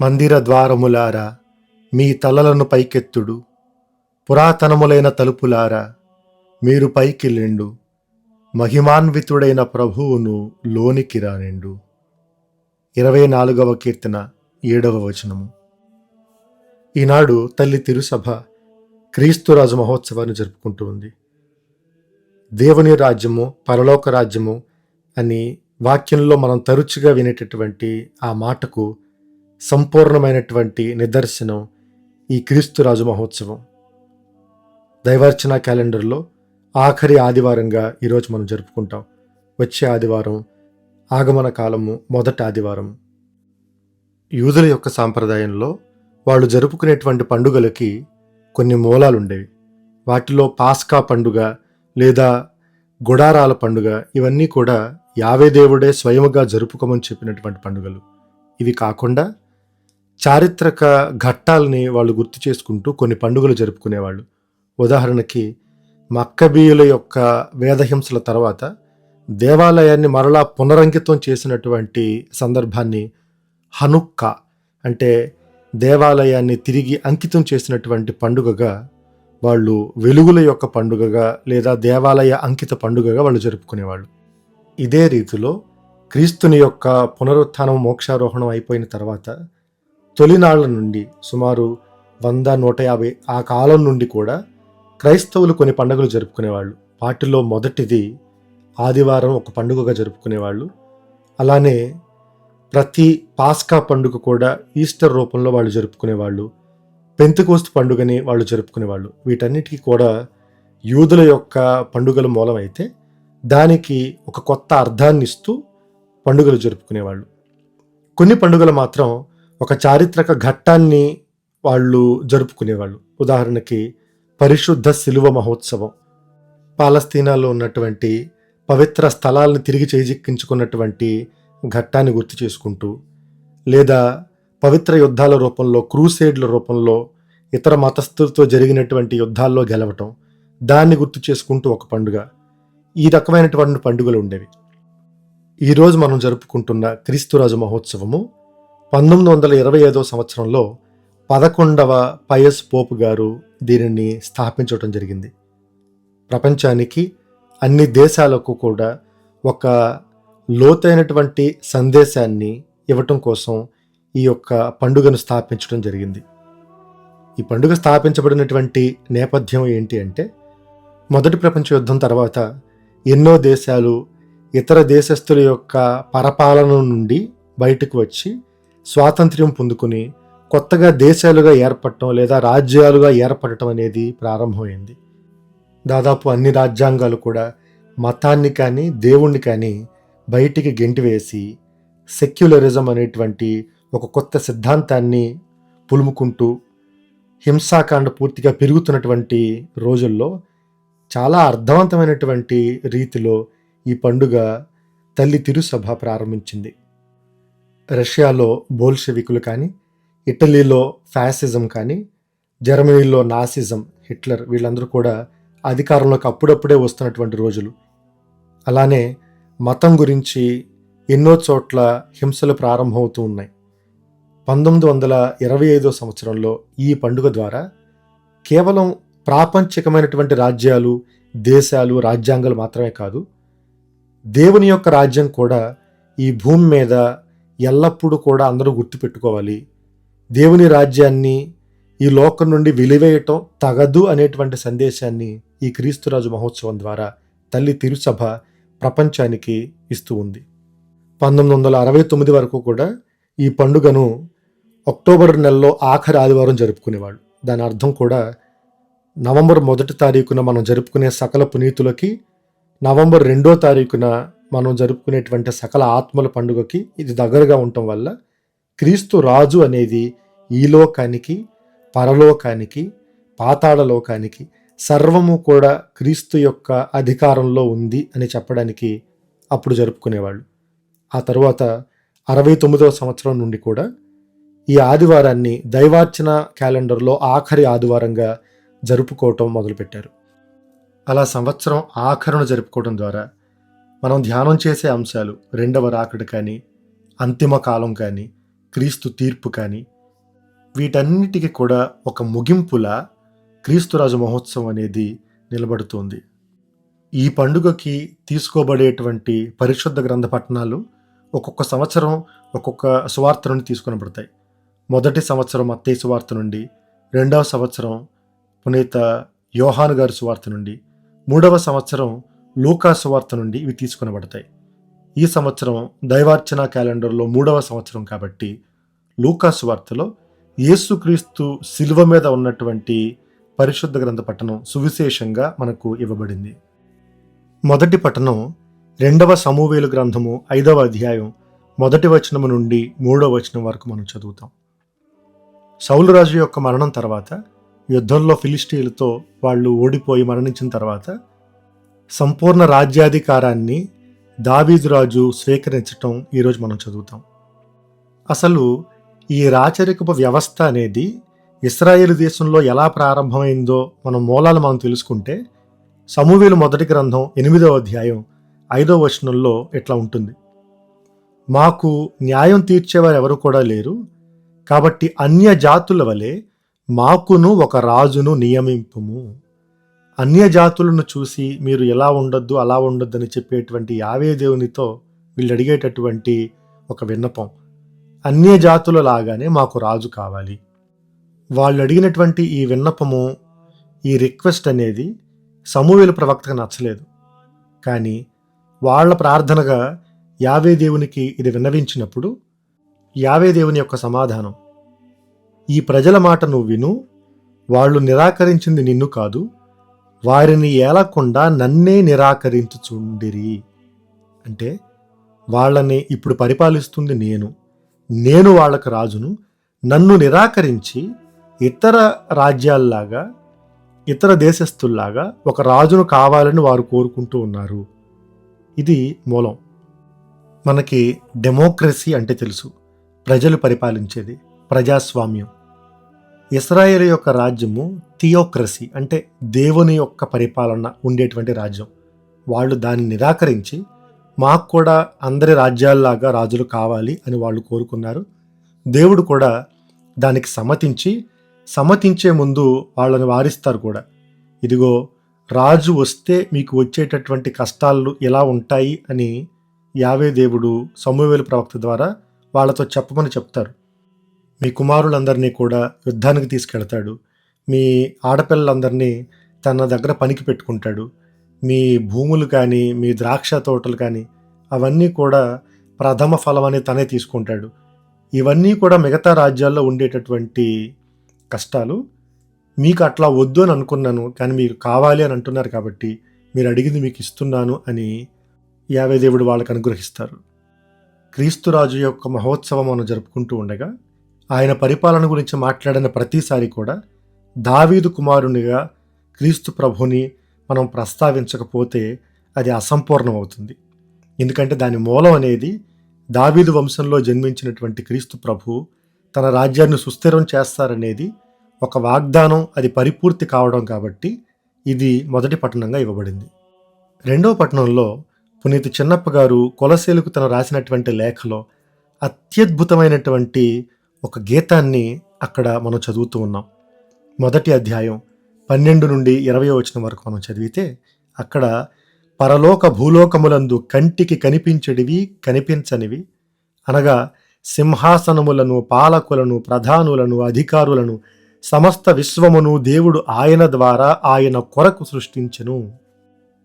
మందిర ద్వారములారా మీ తలలను పైకెత్తుడు. పురాతనములైన తలుపులారా మీరు పైకి లెండు మహిమాన్వితుడైన ప్రభువును లోనికి రానిండు. ఇరవై నాలుగవ కీర్తన ఏడవ వచనము. ఈనాడు తల్లి తిరుసభ క్రీస్తురాజు మహోత్సవాన్ని జరుపుకుంటూ ఉంది. దేవుని రాజ్యము పరలోక రాజ్యము అని వాక్యంలో మనం తరచుగా వినేటటువంటి ఆ మాటకు సంపూర్ణమైనటువంటి నిదర్శనం ఈ క్రీస్తురాజు మహోత్సవం. దైవార్చన క్యాలెండర్లో ఆఖరి ఆదివారంగా ఈరోజు మనం జరుపుకుంటాం. వచ్చే ఆదివారం ఆగమన కాలము మొదటి ఆదివారం. యూదుల యొక్క సాంప్రదాయంలో వాళ్ళు జరుపుకునేటువంటి పండుగలకి కొన్ని మూలాలు ఉండేవి వాటిలో పాస్కా పండుగ లేదా గుడారాల పండుగ ఇవన్నీ కూడా యావే దేవుడే స్వయముగా జరుపుకోమని చెప్పినటువంటి పండుగలు. ఇవి కాకుండా చారిత్రక ఘట్టాలని వాళ్ళు గుర్తు చేసుకుంటూ కొన్ని పండుగలు జరుపుకునేవాళ్ళు. ఉదాహరణకి మక్కబీయుల యొక్క వేదహింసల తర్వాత దేవాలయాన్ని మరలా పునరంకితం చేసినటువంటి సందర్భాన్ని హనుక్క అంటే దేవాలయాన్ని తిరిగి అంకితం చేసినటువంటి పండుగగా వాళ్ళు వెలుగుల యొక్క పండుగగా లేదా దేవాలయ అంకిత పండుగగా వాళ్ళు జరుపుకునేవాళ్ళు. ఇదే రీతిలో క్రీస్తుని యొక్క పునరుత్థానం మోక్షారోహణం అయిపోయిన తర్వాత తొలినాళ్ళ నుండి సుమారు వంద నూట యాభై ఆ కాలం నుండి కూడా క్రైస్తవులు కొన్ని పండుగలు జరుపుకునేవాళ్ళు. వాటిలో మొదటిది ఆదివారం ఒక పండుగగా జరుపుకునేవాళ్ళు. అలానే ప్రతి పాస్కా పండుగ కూడా ఈస్టర్ రూపంలో వాళ్ళు జరుపుకునేవాళ్ళు. పెంతుకోస్తు పండుగని వాళ్ళు జరుపుకునేవాళ్ళు. వీటన్నిటికీ కూడా యూదుల యొక్క పండుగల మూలమైతే దానికి ఒక కొత్త అర్థాన్ని ఇస్తూ పండుగలు జరుపుకునేవాళ్ళు. కొన్ని పండుగలు మాత్రం ఒక చారిత్రక ఘట్టాన్ని వాళ్ళు జరుపుకునేవాళ్ళు. ఉదాహరణకి పరిశుద్ధ శిలువ మహోత్సవం. పాలస్తీనాలో ఉన్నటువంటి పవిత్ర స్థలాలను తిరిగి చేజిక్కించుకున్నటువంటి ఘట్టాన్ని గుర్తు చేసుకుంటూ లేదా పవిత్ర యుద్ధాల రూపంలో క్రూసేడ్ల రూపంలో ఇతర మతస్థులతో జరిగినటువంటి యుద్ధాల్లో గెలవటం దాన్ని గుర్తు చేసుకుంటూ ఒక పండుగ. ఈ రకమైనటువంటి పండుగలు ఉండేవి. ఈరోజు మనం జరుపుకుంటున్న క్రీస్తురాజు మహోత్సవము పంతొమ్మిది వందల ఇరవై ఐదో సంవత్సరంలో పదకొండవ పయస్ పోపు గారు దీనిని స్థాపించడం జరిగింది. ప్రపంచానికి అన్ని దేశాలకు కూడా ఒక లోతైనటువంటి సందేశాన్ని ఇవ్వటం కోసం ఈ యొక్క పండుగను స్థాపించడం జరిగింది. ఈ పండుగ స్థాపించబడినటువంటి నేపథ్యం ఏంటి అంటే మొదటి ప్రపంచ యుద్ధం తర్వాత ఎన్నో దేశాలు ఇతర దేశస్థుల యొక్క పరపాలన నుండి బయటకు వచ్చి స్వాతంత్ర్యం పొందుకుని కొత్తగా దేశాలుగా ఏర్పడటం లేదా రాజ్యాలుగా ఏర్పడటం అనేది ప్రారంభమైంది. దాదాపు అన్ని రాజ్యాంగాలు కూడా మతాన్ని కానీ దేవుణ్ణి కానీ బయటికి గెంటివేసి సెక్యులరిజం అనేటువంటి ఒక కొత్త సిద్ధాంతాన్ని పులుముకుంటూ హింసాకాండ పూర్తిగా పెరుగుతున్నటువంటి రోజుల్లో చాలా అర్థవంతమైనటువంటి రీతిలో ఈ పండుగ తల్లి తిరుసభ ప్రారంభించింది. రష్యాలో బోల్షెవికులు కానీ ఇటలీలో ఫ్యాసిజం కానీ జర్మనీలో నాసిజం హిట్లర్ వీళ్ళందరూ కూడా అధికారంలోకి అప్పుడప్పుడే వస్తున్నటువంటి రోజులు. అలానే మతం గురించి ఎన్నో చోట్ల హింసలు ప్రారంభమవుతూ ఉన్నాయి. పంతొమ్మిది వందల ఇరవై ఐదో సంవత్సరంలో ఈ పండుగ ద్వారా కేవలం ప్రాపంచికమైనటువంటి రాజ్యాలు దేశాలు రాజ్యాంగాలు మాత్రమే కాదు దేవుని యొక్క రాజ్యం కూడా ఈ భూమి మీద ఎల్లప్పుడూ కూడా అందరూ గుర్తుపెట్టుకోవాలి. దేవుని రాజ్యాన్ని ఈ లోకం నుండి వెలివేయటం తగదు అనేటువంటి సందేశాన్ని ఈ క్రీస్తురాజు మహోత్సవం ద్వారా తల్లి తిరుసభ ప్రపంచానికి ఇస్తూ ఉంది. పంతొమ్మిది వందల అరవై తొమ్మిది వరకు కూడా ఈ పండుగను అక్టోబర్ నెలలో ఆఖరి ఆదివారం జరుపుకునేవాళ్ళు. దాని అర్థం కూడా నవంబర్ మొదటి తారీఖున మనం జరుపుకునే సకల పునీతులకి నవంబర్ రెండో తారీఖున మనం జరుపుకునేటువంటి సకల ఆత్మల పండుగకి ఇది దగ్గరగా ఉండటం వల్ల క్రీస్తు రాజు అనేది ఈ లోకానికి పరలోకానికి పాతాళ లోకానికి సర్వము కూడా క్రీస్తు యొక్క అధికారంలో ఉంది అని చెప్పడానికి అప్పుడు జరుపుకునేవాళ్ళు. ఆ తర్వాత అరవై తొమ్మిదవ సంవత్సరం నుండి కూడా ఈ ఆదివారాన్ని దైవార్చన క్యాలెండర్లో ఆఖరి ఆదివారంగా జరుపుకోవటం మొదలుపెట్టారు. అలా సంవత్సరం ఆఖరును జరుపుకోవడం ద్వారా మనం ధ్యానం చేసే అంశాలు రెండవ రాకడ కానీ అంతిమ కాలం కానీ క్రీస్తు తీర్పు కానీ వీటన్నిటికీ కూడా ఒక ముగింపులా క్రీస్తురాజు మహోత్సవం అనేది నిలబడుతుంది. ఈ పండుగకి తీసుకోబడేటువంటి పరిశుద్ధ గ్రంథ పట్టణాలు ఒక్కొక్క సంవత్సరం ఒక్కొక్క సువార్త నుండి తీసుకునబడతాయి. మొదటి సంవత్సరం అత్తయ్య సువార్త నుండి రెండవ సంవత్సరం పునీత యోహాను గారి సువార్త నుండి మూడవ సంవత్సరం లూకాసు వార్త నుండి ఇవి తీసుకొనబడతాయి. ఈ సంవత్సరం దైవార్చన క్యాలెండర్లో మూడవ సంవత్సరం కాబట్టి లూకాసు వార్తలో యేసుక్రీస్తు శిల్వ మీద ఉన్నటువంటి పరిశుద్ధ గ్రంథ పట్టణం సువిశేషంగా మనకు ఇవ్వబడింది. మొదటి పట్టణం రెండవ సమూవేలు గ్రంథము ఐదవ అధ్యాయం మొదటి వచనము నుండి మూడవ వచనం వరకు మనం చదువుతాం. సౌలు రాజు యొక్క మరణం తర్వాత యుద్ధంలో ఫిలిస్టీలతో వాళ్ళు ఓడిపోయి మరణించిన తర్వాత సంపూర్ణ రాజ్యాధికారాన్ని దావీదురాజు స్వీకరించటం ఈరోజు మనం చదువుతాం. అసలు ఈ రాచరికపు వ్యవస్థ అనేది ఇస్రాయేల్ దేశంలో ఎలా ప్రారంభమైందో మనం మూలాలు మనం తెలుసుకుంటే సమూవేలు మొదటి గ్రంథం ఎనిమిదవ అధ్యాయం ఐదవ వచనంలో ఇట్లా ఉంటుంది. మాకు న్యాయం తీర్చేవారు ఎవరు కూడా లేరు. కాబట్టి అన్య జాతుల వలె మాకును ఒక రాజును నియమింపుము. అన్యజాతులను చూసి మీరు ఎలా ఉండొద్దు అలా ఉండొద్దు అని చెప్పేటువంటి యావే దేవునితో వీళ్ళు అడిగేటటువంటి ఒక విన్నపం. అన్య జాతుల లాగానే మాకు రాజు కావాలి. వాళ్ళు అడిగినటువంటి ఈ విన్నపము ఈ రిక్వెస్ట్ అనేది సమూహల ప్రవక్తకు నచ్చలేదు. కానీ వాళ్ళ ప్రార్థనగా యావే దేవునికి ఇది విన్నవించినప్పుడు యావే దేవుని యొక్క సమాధానం ఈ ప్రజల మాట నువ్వు విను వాళ్ళు నిరాకరించింది నిన్ను కాదు వారిని ఏలకుండా నన్నే నిరాకరించుచుండిరి. అంటే వాళ్ళని ఇప్పుడు పరిపాలిస్తుంది నేను. నేను వాళ్ళకు రాజును. నన్ను నిరాకరించి ఇతర రాజ్యాల్లాగా ఇతర దేశస్తుల్లాగా ఒక రాజును కావాలని వారు కోరుకుంటూ ఉన్నారు. ఇది మూలం. మనకి డెమోక్రసీ అంటే తెలుసు. ప్రజలు పరిపాలించేది ప్రజాస్వామ్యం. ఇస్రాయేల్ యొక్క రాజ్యము థియోక్రసీ అంటే దేవుని యొక్క పరిపాలన ఉండేటువంటి రాజ్యం. వాళ్ళు దాన్ని నిరాకరించి మాకు కూడా అందరి రాజ్యాల్లాగా రాజులు కావాలి అని వాళ్ళు కోరుకున్నారు. దేవుడు కూడా దానికి సమ్మతించి సమ్మతించే ముందు వాళ్ళని వారిస్తారు కూడా. ఇదిగో రాజు వస్తే మీకు వచ్చేటటువంటి కష్టాలు ఎలా ఉంటాయి అని యావే దేవుడు సమూవేలు ప్రవక్త ద్వారా వాళ్ళతో చెప్పమని చెప్తారు. మీ కుమారులందరినీ కూడా యుద్ధానికి తీసుకెళ్తాడు. మీ ఆడపిల్లలందరినీ తన దగ్గర పనికి పెట్టుకుంటాడు. మీ భూములు కానీ మీ ద్రాక్ష తోటలు కానీ అవన్నీ కూడా ప్రథమ ఫలం అని తనే తీసుకుంటాడు. ఇవన్నీ కూడా మిగతా రాజ్యాల్లో ఉండేటటువంటి కష్టాలు. మీకు అట్లా వద్దు అని అనుకున్నాను కానీ మీరు కావాలి అని అంటున్నారు కాబట్టి మీరు అడిగింది మీకు ఇస్తున్నాను అని యావేదేవుడు వాళ్ళకు అనుగ్రహిస్తారు. క్రీస్తురాజు యొక్క మహోత్సవం మనం జరుపుకుంటూ ఉండగా ఆయన పరిపాలన గురించి మాట్లాడిన ప్రతిసారి కూడా దావీదు కుమారునిగా క్రీస్తు ప్రభుని మనం ప్రస్తావించకపోతే అది అసంపూర్ణం అవుతుంది ఎందుకంటే దాని మూలం అనేది దావీదు వంశంలో జన్మించినటువంటి క్రీస్తు ప్రభు తన రాజ్యాన్ని సుస్థిరం చేస్తారనేది ఒక వాగ్దానం అది పరిపూర్తి కావడం కాబట్టి ఇది మొదటి పట్టణంగా ఇవ్వబడింది. రెండవ పట్టణంలో పునీత చిన్నప్ప గారు కొలసేలకు తను రాసినటువంటి లేఖలో అత్యద్భుతమైనటువంటి ఒక గీతాన్ని అక్కడ మనం చదువుతూ ఉన్నాం. మొదటి అధ్యాయం పన్నెండు నుండి ఇరవై వచనం వరకు మనం చదివితే అక్కడ పరలోక భూలోకములందు కంటికి కనిపించడివి కనిపించనివి. అనగా సింహాసనములను పాలకులను ప్రధానులను అధికారులను సమస్త విశ్వమును దేవుడు ఆయన ద్వారా ఆయన కొరకు సృష్టించెను.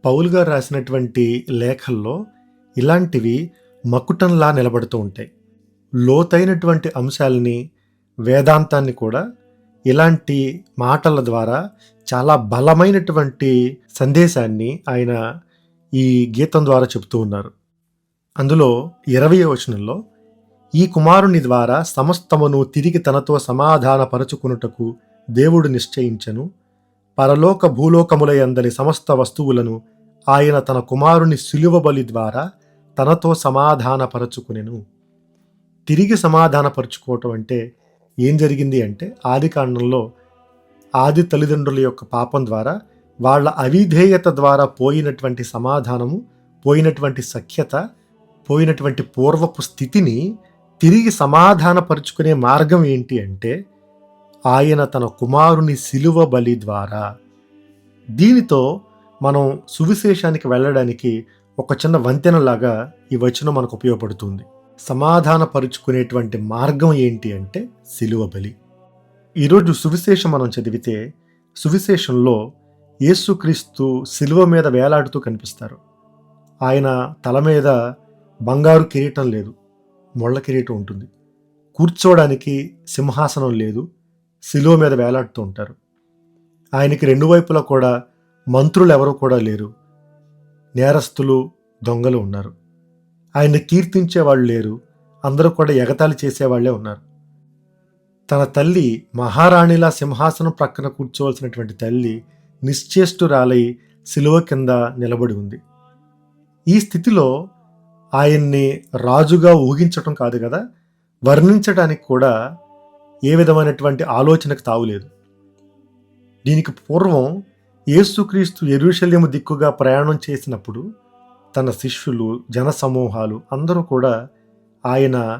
పౌల్ గారు రాసినటువంటి లేఖల్లో ఇలాంటివి మకుటంలా నిలబడుతూ ఉంటాయి. లోతైనటువంటి అంశాలని వేదాంతాన్ని కూడా ఇలాంటి మాటల ద్వారా చాలా బలమైనటువంటి సందేశాన్ని ఆయన ఈ గీతం ద్వారా చెప్తూ ఉన్నారు. అందులో ఇరవై వచనంలో ఈ కుమారుని ద్వారా సమస్తమును తిరిగి తనతో సమాధానపరచుకున్నటకు దేవుడు నిశ్చయించను. పరలోక భూలోకములయందలి సమస్త వస్తువులను ఆయన తన కుమారుని సులువ బలి ద్వారా తనతో సమాధానపరచుకునెను. తిరిగి సమాధానపరుచుకోవటం అంటే ఏం జరిగింది అంటే ఆది కాండంలో ఆది తల్లిదండ్రుల యొక్క పాపం ద్వారా వాళ్ళ అవిధేయత ద్వారా పోయినటువంటి సమాధానము పోయినటువంటి సఖ్యత పోయినటువంటి పూర్వపు స్థితిని తిరిగి సమాధానపరుచుకునే మార్గం ఏంటి అంటే ఆయన తన కుమారుని శిలువ బలి ద్వారా. దీనితో మనం సువిశేషానికి వెళ్ళడానికి ఒక చిన్న వంతెనలాగా ఈ వచనం మనకు ఉపయోగపడుతుంది. సమాధానపరుచుకునేటువంటి మార్గం ఏంటి అంటే శిలువ బలి. ఈరోజు సువిశేషం మనం చదివితే సువిశేషంలో యేసుక్రీస్తు శిలువ మీద వేలాడుతూ కనిపిస్తారు. ఆయన తల మీద బంగారు కిరీటం లేదు. మొళ్ళ కిరీటం ఉంటుంది. కూర్చోవడానికి సింహాసనం లేదు. సిలువ మీద వేలాడుతూ ఉంటారు. ఆయనకి రెండు వైపులా కూడా మంత్రులు ఎవరు కూడా లేరు. నేరస్తులు దొంగలు ఉన్నారు. ఆయన్ని కీర్తించే వాళ్ళు లేరు. అందరూ కూడా ఎగతాళి చేసేవాళ్ళే ఉన్నారు. తన తల్లి మహారాణిలా సింహాసనం ప్రక్కన కూర్చోవలసినటువంటి తల్లి నిశ్చేష్టురాలై శిలువ కింద నిలబడి ఉంది. ఈ స్థితిలో ఆయన్ని రాజుగా ఊహించటం కాదు కదా? వర్ణించడానికి కూడా ఏ విధమైనటువంటి ఆలోచనకు తావులేదు దీనికి పూర్వం యేసుక్రీస్తు ఎరుషల్యము దిక్కుగా ప్రయాణం చేసినప్పుడు తన శిష్యులు జనసమూహాలు అందరూ కూడా ఆయన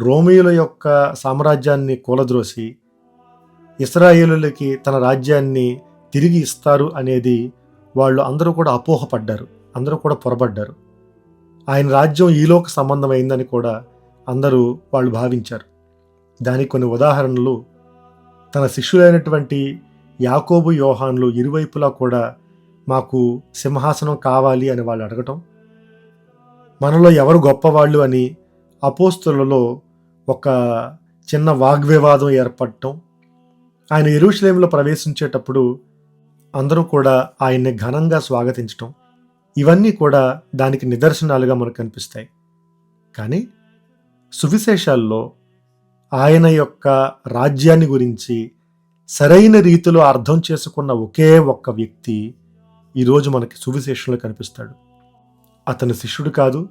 రోమియోల యొక్క సామ్రాజ్యాన్ని కూలద్రోసి ఇస్రాయేలులకి తన రాజ్యాన్ని తిరిగి ఇస్తారు అనేది వాళ్ళు అందరూ కూడా అపోహపడ్డారు అందరూ కూడా పొరబడ్డారు. ఆయన రాజ్యం ఈలోక సంబంధమైందని కూడా అందరూ వాళ్ళు భావించారు. దానికి కొన్ని ఉదాహరణలు. తన శిష్యులైనటువంటి యాకోబు యోహాన్లు ఇరువైపులా కూడా మాకు సింహాసనం కావాలి అని వాళ్ళు అడగటం మనలో ఎవరు గొప్పవాళ్ళు అని అపోస్తులలో ఒక చిన్న వాగ్వివాదం ఏర్పడటం. ఆయన ఎరుషలేంలో ప్రవేశించేటప్పుడు అందరూ కూడా ఆయన్ని ఘనంగా స్వాగతించటం. ఇవన్నీ కూడా దానికి నిదర్శనాలుగా మనకు కనిపిస్తాయి. కానీ సువిశేషాల్లో ఆయన యొక్క రాజ్యాన్ని గురించి సరైన రీతిలో అర్థం చేసుకున్న ఒకే ఒక్క వ్యక్తి ఈరోజు మనకి సువిశేషంలో కనిపిస్తాడు. అతను శిష్యుడు కాదు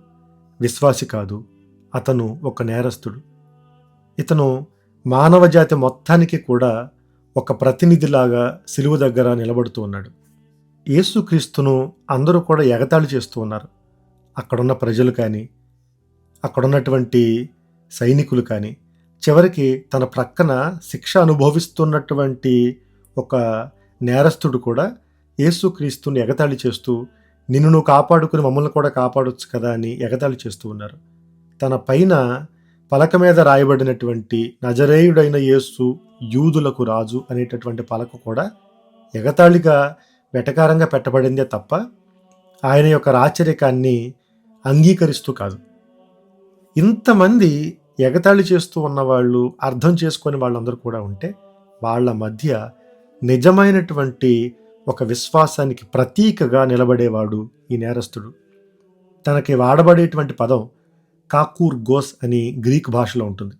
విశ్వాసి కాదు అతను ఒక నేరస్తుడు. ఇతను మానవజాతి మొత్తానికి కూడా ఒక ప్రతినిధిలాగా సిలువ దగ్గర నిలబడుతూ ఉన్నాడు. యేసుక్రీస్తును అందరూ కూడా ఎగతాళి చేస్తూ ఉన్నారు. అక్కడున్న ప్రజలు కానీ అక్కడున్నటువంటి సైనికులు కానీ చివరికి తన ప్రక్కన శిక్ష అనుభవిస్తున్నటువంటి ఒక నేరస్తుడు కూడా యేసుక్రీస్తుని ఎగతాళి చేస్తూ నిన్ను నువ్వు కాపాడుకుని మమ్మల్ని కూడా కాపాడొచ్చు కదా అని ఎగతాళి చేస్తూ ఉన్నారు. తన పైన పలక మీద రాయబడినటువంటి నజరేయుడైన యేసు యూదులకు రాజు అనేటటువంటి పలక కూడా ఎగతాళిగా వెటకారంగా పెట్టబడిందే తప్ప ఆయన యొక్క రాచరికాన్ని అంగీకరిస్తూ కాదు. ఇంతమంది ఎగతాళి చేస్తూ ఉన్నవాళ్ళు అర్థం చేసుకొని వాళ్ళందరూ కూడా ఉంటే వాళ్ళ మధ్య నిజమైనటువంటి ఒక విశ్వాసానికి ప్రతీకగా నిలబడేవాడు ఈ నేరస్తుడు. తనకి వాడబడేటువంటి పదం కాకూర్ గోస్ అని గ్రీక్ భాషలో ఉంటుంది.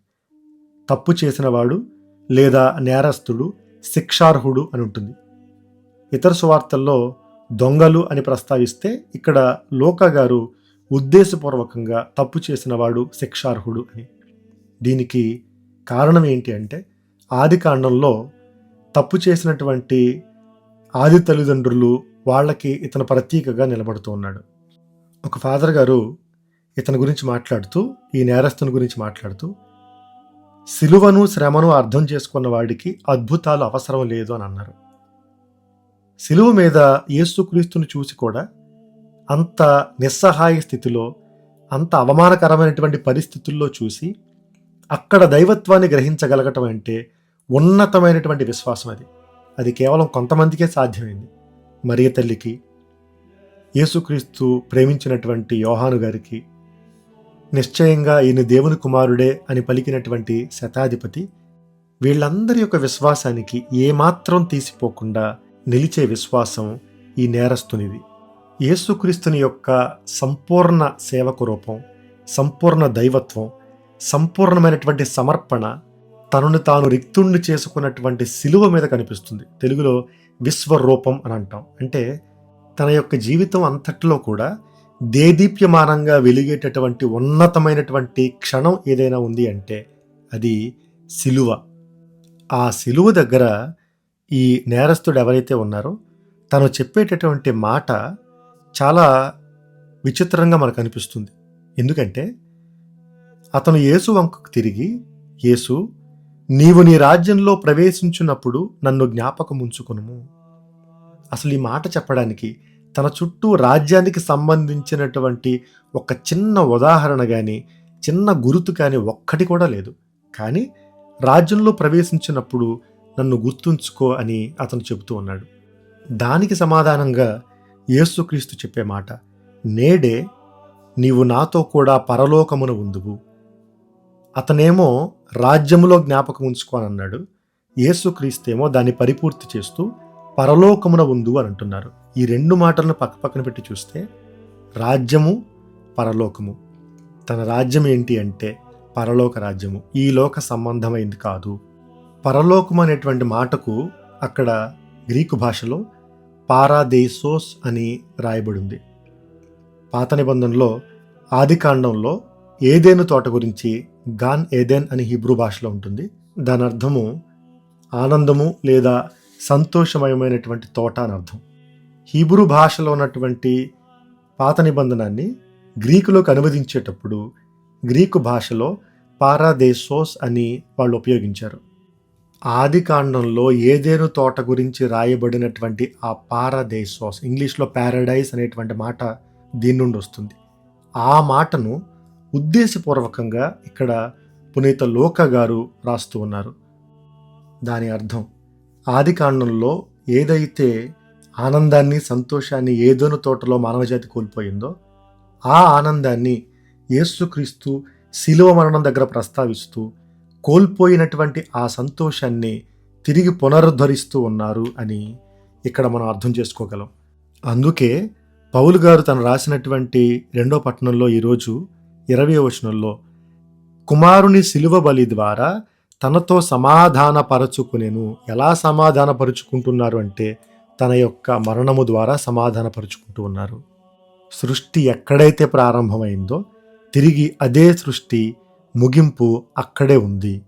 తప్పు చేసినవాడు లేదా నేరస్తుడు శిక్షార్హుడు అని ఉంటుంది. ఇతర సువార్తల్లో దొంగలు అని ప్రస్తావిస్తే ఇక్కడ లోక గారు ఉద్దేశపూర్వకంగా తప్పు చేసినవాడు శిక్షార్హుడు అని. దీనికి కారణం ఏంటి అంటే ఆది కాండంలో తప్పు చేసినటువంటి ఆది తల్లిదండ్రులు వాళ్ళకి ఇతను ప్రతీకగా నిలబడుతూ ఉన్నాడు. ఒక ఫాదర్ గారు ఇతని గురించి మాట్లాడుతూ ఈ నేరస్తుని గురించి మాట్లాడుతూ సిలువను శ్రమను అర్థం చేసుకున్న వాడికి అద్భుతాలు అవసరం లేదు అని అన్నారు. సిలువ మీద యేసుక్రీస్తుని చూసి కూడా అంత నిస్సహాయ స్థితిలో అంత అవమానకరమైనటువంటి పరిస్థితుల్లో చూసి అక్కడ దైవత్వాన్ని గ్రహించగలగటం అంటే ఉన్నతమైనటువంటి విశ్వాసం అది. అది కేవలం కొంతమందికే సాధ్యమైంది. మరియ తల్లికి యేసుక్రీస్తు ప్రేమించినటువంటి యోహాను గారికి నిశ్చయంగా ఈయన దేవుని కుమారుడే అని పలికినటువంటి శతాధిపతి వీళ్ళందరి యొక్క విశ్వాసానికి ఏమాత్రం తీసిపోకుండా నిలిచే విశ్వాసం ఈ నేరస్తునిది. యేసుక్రీస్తుని యొక్క సంపూర్ణ సేవకు రూపం సంపూర్ణ దైవత్వం సంపూర్ణమైనటువంటి సమర్పణ తనను తాను రిక్తుణ్ణి చేసుకున్నటువంటి శిలువ మీద కనిపిస్తుంది. తెలుగులో విశ్వరూపం అని అంటాం. అంటే తన యొక్క జీవితం అంతట్లో కూడా దేదీప్యమానంగా వెలిగేటటువంటి ఉన్నతమైనటువంటి క్షణం ఏదైనా ఉంది అంటే అది శిలువ ఆ శిలువ దగ్గర ఈ నేరస్తుడు ఎవరైతే ఉన్నారో తను చెప్పేటటువంటి మాట చాలా విచిత్రంగా మనకు అనిపిస్తుంది. ఎందుకంటే అతను యేసు వంకకు తిరిగి యేసు నీవు నీ రాజ్యంలో ప్రవేశించున్నప్పుడు నన్ను జ్ఞాపకం ఉంచుకును అసలు ఈ మాట చెప్పడానికి తన చుట్టూ రాజ్యానికి సంబంధించినటువంటి ఒక చిన్న ఉదాహరణ కానీ చిన్న గుర్తు కానీ ఒక్కటి కూడా లేదు. కానీ రాజ్యంలో ప్రవేశించినప్పుడు నన్ను గుర్తుంచుకో అని అతను చెబుతూ ఉన్నాడు. దానికి సమాధానంగా యేసుక్రీస్తు చెప్పే మాట నేడే నీవు నాతో కూడా పరలోకమున ఉందువు. అతనేమో రాజ్యములో జ్ఞాపకం ఉంచుకోనన్నాడు అన్నాడు. యేసుక్రీస్తేమో దాన్ని పరిపూర్తి చేస్తూ పరలోకమున ఉందు అని అంటున్నారు. ఈ రెండు మాటలను పక్క పక్కన పెట్టి చూస్తే రాజ్యము పరలోకము. తన రాజ్యం ఏంటి అంటే పరలోక రాజ్యము. ఈ లోక సంబంధమైంది కాదు. పరలోకం అనేటువంటి మాటకు అక్కడ గ్రీకు భాషలో పారాదేసోస్ అని రాయబడింది పాత నిబంధనలో ఆదికాండంలో ఏదేను తోట గురించి గాన్ ఏదేన్ అని హిబ్రూ భాషలో ఉంటుంది. దాని అర్థము ఆనందము లేదా సంతోషమయమైనటువంటి తోట అని అర్థం. హీబ్రూ భాషలో ఉన్నటువంటి పాత నిబంధనాన్ని గ్రీకులోకి అనువదించేటప్పుడు గ్రీకు భాషలో పారాదేసోస్ అని వాళ్ళు ఉపయోగించారు. ఆది కాండంలో ఏదేను తోట గురించి రాయబడినటువంటి ఆ పారాదేసోస్ ఇంగ్లీష్లో ప్యారడైజ్ అనేటువంటి మాట దీని నుండి వస్తుంది. ఆ మాటను ఉద్దేశపూర్వకంగా ఇక్కడ పునీత లోక గారు రాస్తూ ఉన్నారు. దాని అర్థం ఆది కాండంలో ఏదైతే ఆనందాన్ని సంతోషాన్ని ఏదోను తోటలో మానవజాతి కోల్పోయిందో ఆ ఆనందాన్ని యేసుక్రీస్తు శిలువ మరణం దగ్గర ప్రస్తావిస్తూ కోల్పోయినటువంటి ఆ సంతోషాన్ని తిరిగి పునరుద్ధరిస్తూ ఉన్నారు అని ఇక్కడ మనం అర్థం చేసుకోగలం. అందుకే పౌలు గారు తను రాసినటువంటి రెండో పట్టణంలో ఈరోజు ఇరవై వచనంలో కుమారుని శిలువ బలి ద్వారా తనతో సమాధానపరచుకునేను. ఎలా సమాధానపరుచుకుంటున్నారు అంటే తన యొక్క మరణము ద్వారా సమాధానపరుచుకుంటూ ఉన్నారు. సృష్టి ఎక్కడైతే ప్రారంభమైందో తిరిగి అదే సృష్టి ముగింపు అక్కడే ఉంది.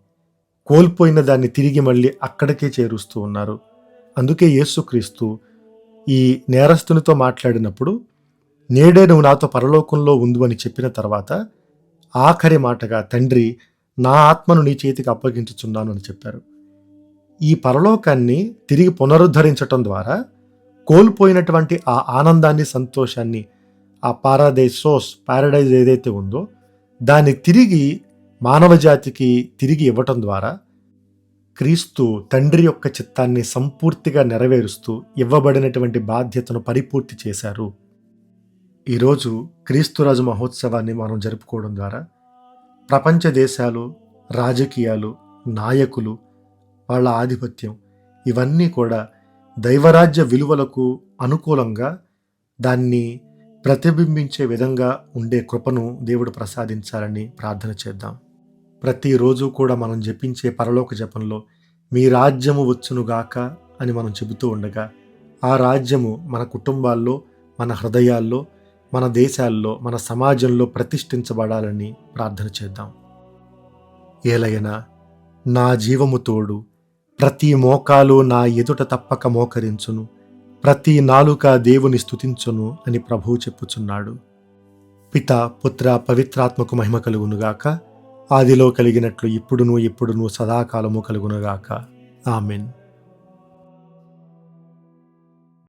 కోల్పోయిన దాన్ని తిరిగి మళ్ళీ అక్కడికే చేరుస్తూ ఉన్నారు. అందుకే యేసుక్రీస్తు ఈ నేరస్తునితో మాట్లాడినప్పుడు నేడే నువ్వు నాతో పరలోకంలో ఉందు అని చెప్పిన తర్వాత ఆఖరి మాటగా తండ్రి నా ఆత్మను నీ చేతికి అప్పగించుచున్నాను అని చెప్పారు. ఈ పరలోకాన్ని తిరిగి పునరుద్ధరించటం ద్వారా కోల్పోయినటువంటి ఆ ఆనందాన్ని సంతోషాన్ని ఆ పారాడైజ్ సోస్ పారాడైజ్ ఏదైతే ఉందో దాన్ని తిరిగి మానవ జాతికి తిరిగి ఇవ్వటం ద్వారా క్రీస్తు తండ్రి యొక్క చిత్తాన్ని సంపూర్తిగా నెరవేరుస్తూ ఇవ్వబడినటువంటి బాధ్యతను పరిపూర్తి చేశారు. ఈరోజు క్రీస్తురాజు మహోత్సవాన్ని మనం జరుపుకోవడం ద్వారా ప్రపంచ దేశాలు రాజకీయాలు నాయకులు వాళ్ళ ఆధిపత్యం ఇవన్నీ కూడా దైవరాజ్య విలువలకు అనుకూలంగా దాన్ని ప్రతిబింబించే విధంగా ఉండే కృపను దేవుడు ప్రసాదించాలని ప్రార్థన చేద్దాం. ప్రతిరోజు కూడా మనం జపించే పరలోక జపంలో మీ రాజ్యము వచ్చునుగాక అని మనం చెబుతూ ఉండగా ఆ రాజ్యము మన కుటుంబాల్లో మన హృదయాల్లో మన దేశాల్లో మన సమాజంలో ప్రతిష్ఠించబడాలని ప్రార్థన చేద్దాం. ఏలయనా నా జీవము తోడు ప్రతి మోకాలు నా ఎదుట తప్పక మోకరించును. ప్రతి నాలుక దేవుని స్థుతించును అని ప్రభువు చెప్పుచున్నాడు. పిత పుత్ర పవిత్రాత్మకు మహిమ కలుగునుగాక. ఆదిలో కలిగినట్లు ఇప్పుడును ఇప్పుడును సదాకాలము కలుగునుగాక. ఆమెన్.